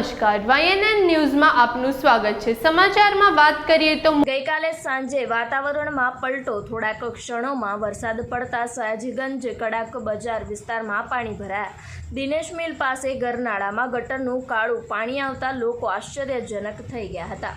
નમસ્કાર. વાયએનએન ન્યૂઝમાં આપનું સ્વાગત છે. સમાચારમાં વાત કરીએ તો ગઈકાલે સાંજે વાતાવરણમાં પલટો. થોડાક ક્ષણોમાં વરસાદ પડતા સયાજીગંજ, કડાક બજાર વિસ્તારમાં પાણી ભરાયા. દિનેશ મિલ પાસે ગરનાળામાં ગટરનું કાળું પાણી આવતા લોકો આશ્ચર્યજનક થઈ ગયા હતા.